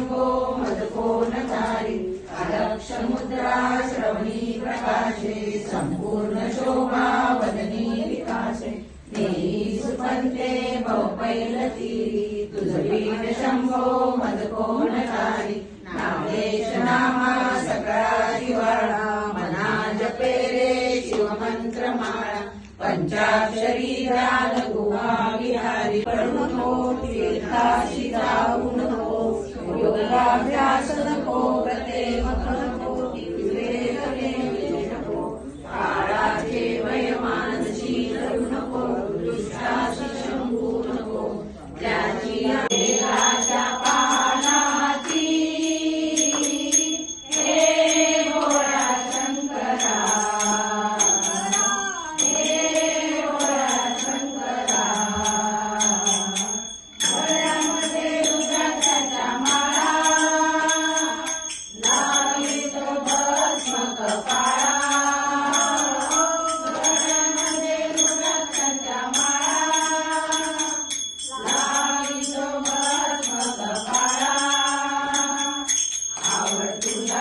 अंगो मदकोनचारी अलक्ष मुद्रा श्रवणी प्रकाशे संपूर्ण शोभा वदनी विकासे। नेही सुपंते बहुपैलतीरी तुझवीर शंभो मदकोनचारी नामेश नामा सकळा शिवाळा मना जपे रे शिवमंत्र माळा पंचाक्षरी गुहा विहारी प्रणमो तीर्थाशी जाऊन। ഭോഗാഭ്യാസതം ഭോഗത്തെ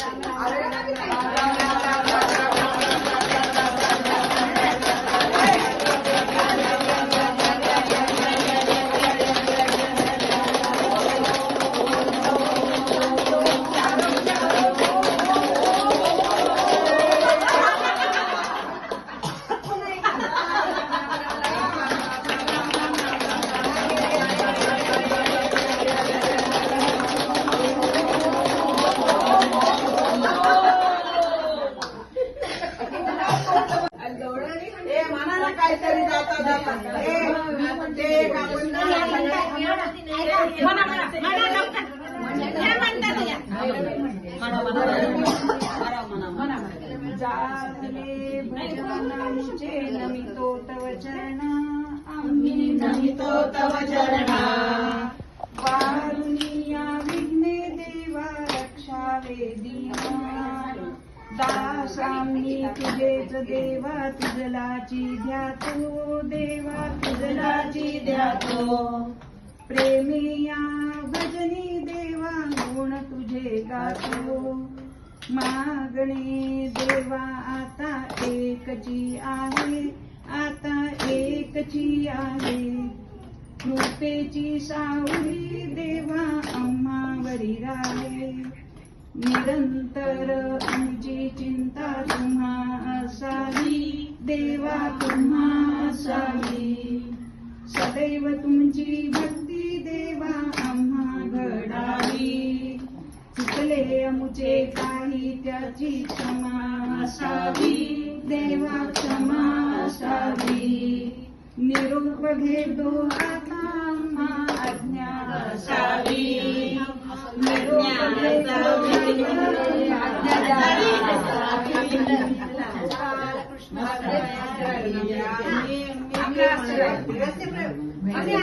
আর मनाला काहीतरी जाता जाता नमितो तव चरणा आम्ही नमितो तव चरणा वारुनिया विघ्ने देवा रक्षावे दीना दासांनी तुझेच देवा तुझलाची ध्यातो देवा तुझलाची ध्यातो प्रेमिया भजनी देवा गुण तुझे गातो. मागणे देवा आता एकची आहे आता एकची आहे. कृपेची सावली देवा अम्मावरी राहे निरंतर आमची चिंता तुम्हा असावी. देवा तुम्हा असावी. सदैव तुमची भक्ती देवा आम्हा घडावी. चुकले अमुचे काही त्याची क्षमा असावी. देवा क्षमा असावी. निरोप घेतो आता आपल्या